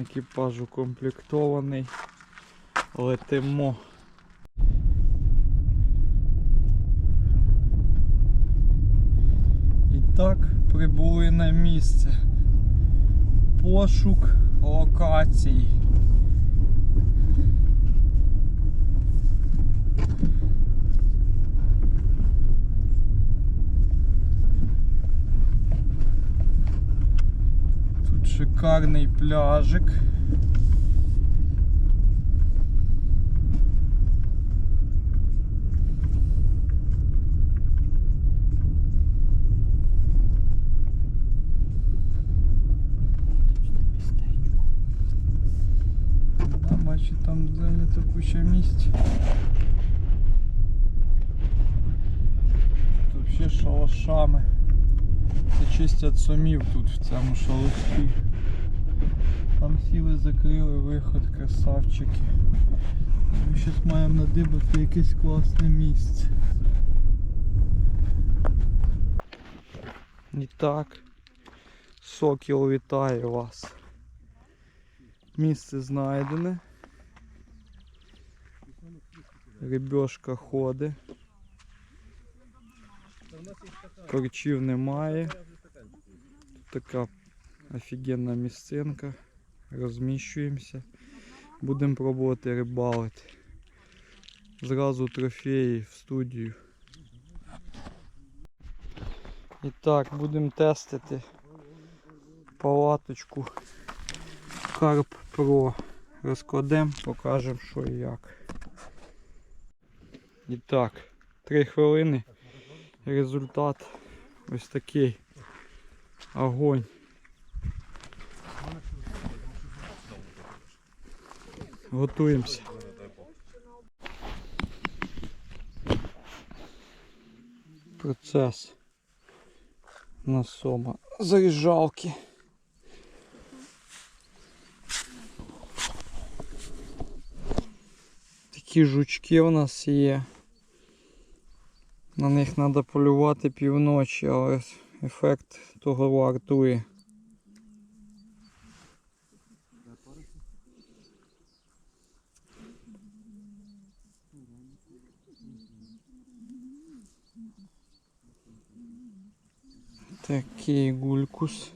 Екіпаж укомплектований. Летимо. І так прибули на місце. Пошук локацій. Тут шикарний пляжик. Да, бачу, там зайнято куча місць. Тут взагалі шалашами. Це чистять сумів тут в цьому шалаші. Там сіли, закрили виход, красавчики. Ми зараз маємо надибати якесь класне місце. І так, сокіл вітає вас. Місце знайдене. Рибьошка ходить. Корчів немає. Тут така офігенна місцинка. Розміщуємося. Будемо пробувати рибалити. Зразу трофеї в студію. І так, будемо тестити палаточку Carp Pro. Розкладемо, покажемо що і як. І так, 3 хвилини. Результат ось такий. Огонь. Готуємося. Процес насома заряджалки. Такі жучки у нас є. На них треба полювати півночі, але ефект того вартує. Такий гулькус.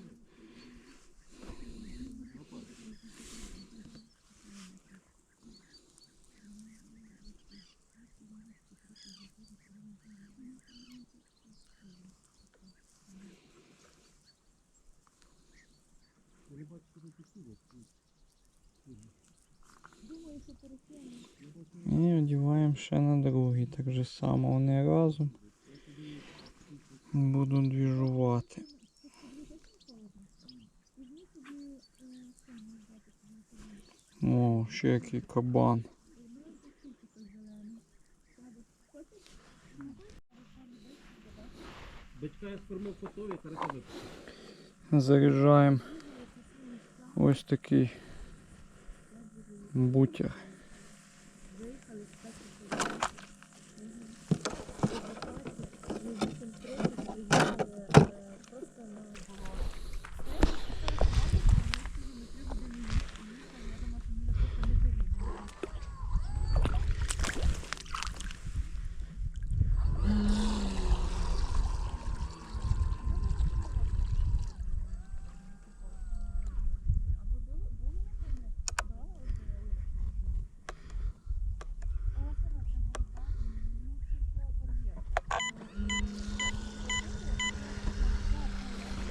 І одіваємо ще на другий, так же само вони разом. Буду двіжувати. О, ще який кабан. Батька я сформив фотові, переказав. Заряджаємо ось такий бутер.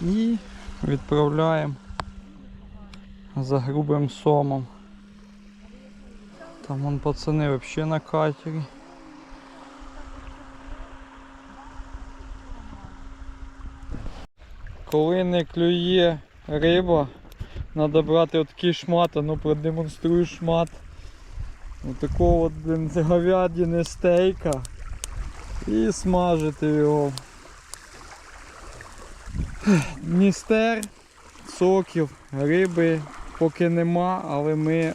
І відправляємо за грубим сомом. Там вон пацани взагалі на катері. Коли не клює риба, треба брати отакий шмат, а ну продемонструю шмат. Отакого от, говядини стейка. І смажити його. Дністер, соків, риби поки нема, але ми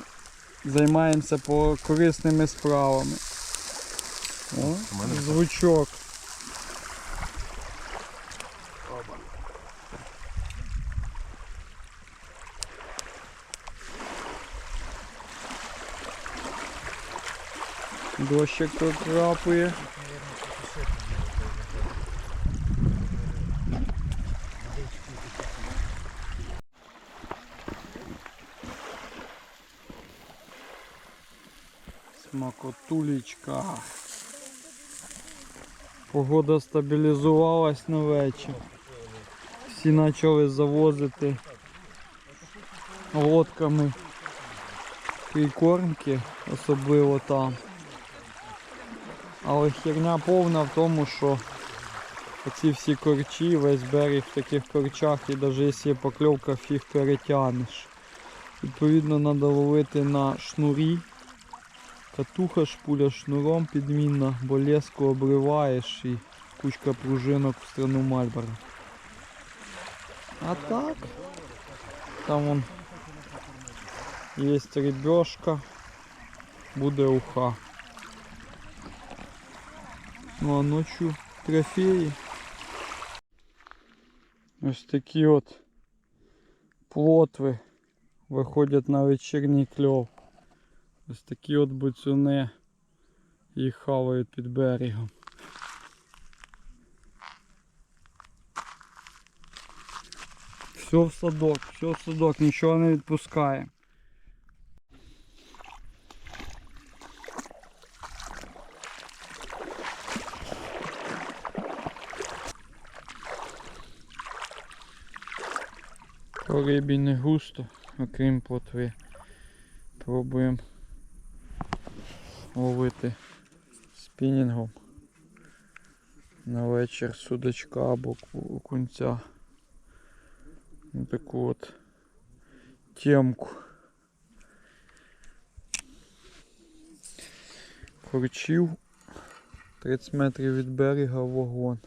займаємося корисними справами. О, Звучок. Дощик тут крапує. Смакотулечка. Погода стабілізувалась на вечір. Всі почали завозити лодками прикормки, особливо там. Але херня повна в тому, що оці всі корчі, весь берег в таких корчах і навіть якщо є покльовка, фіг перетягнеш. Відповідно, треба ловити на шнурі. Катуха шпуля шнуром підмінна, бо леску обриваєш і кучка пружинок в страну Мальбора. А так, там вон є рибешка, буде уха. Ну а ночью трофеї. Ось такі от плотви виходять на вечірній кльов. Ось такі от буцюни їх хавають під берегом. Все в садок, все в садок, нічого не відпускає. По рибі не густо, окрім плотви. Пробуємо ловити спінінгом на вечір судачка або кунця. Ну, таку от темку. Корчів 30 метрів від берега вогон.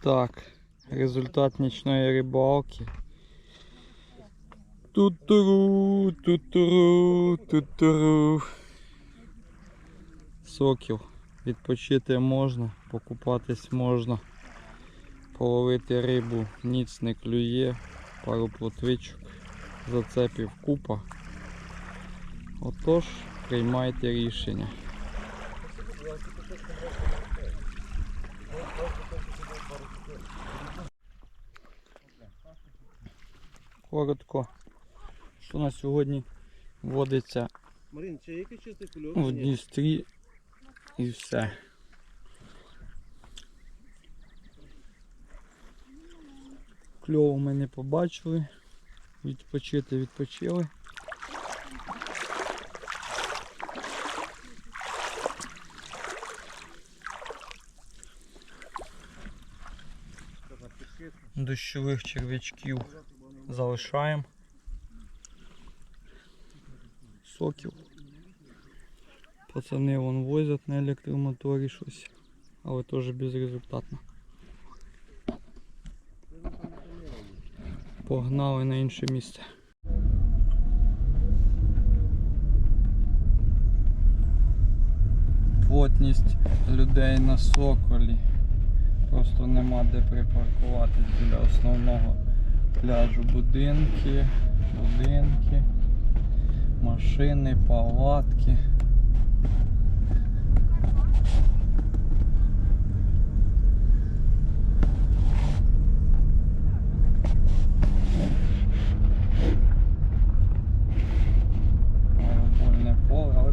Так, результат нічної рибалки. Тутуру, тутуру, тутуру. Сокіл. Відпочити можна, покупатись можна, половити рибу, ніц не клює, пару плотвичок, зацепів купа. Отож, приймайте рішення. Коротко, що на сьогодні вводиться Марин, чи який чистий кульок? в Дністрі і все. Кльово ми не побачили. Відпочити відпочили. Дощових черв'ячків залишаємо. Соків. Пацани вон возять на електромоторі щось, але теж безрезультатно. Погнали на інше місце. Плотність людей на соколі. Просто нема де припаркуватись біля основного пляжу. Будинки, будинки, машини, палатки.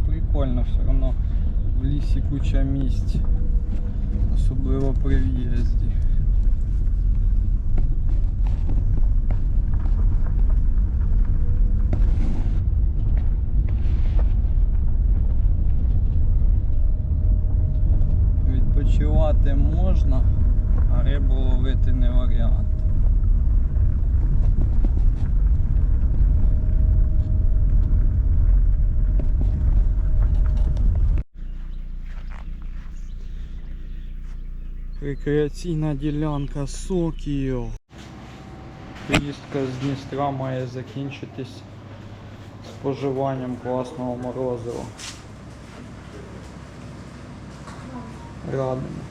Прикольно все одно в лісі куча місць. Особливо при в'їзді. Відпочивати можна, а рибу ловити не варіант. Рекреаційна ділянка Сокіо. Поїздка з Дністра має закінчитись споживанням класного морозива. Радимо.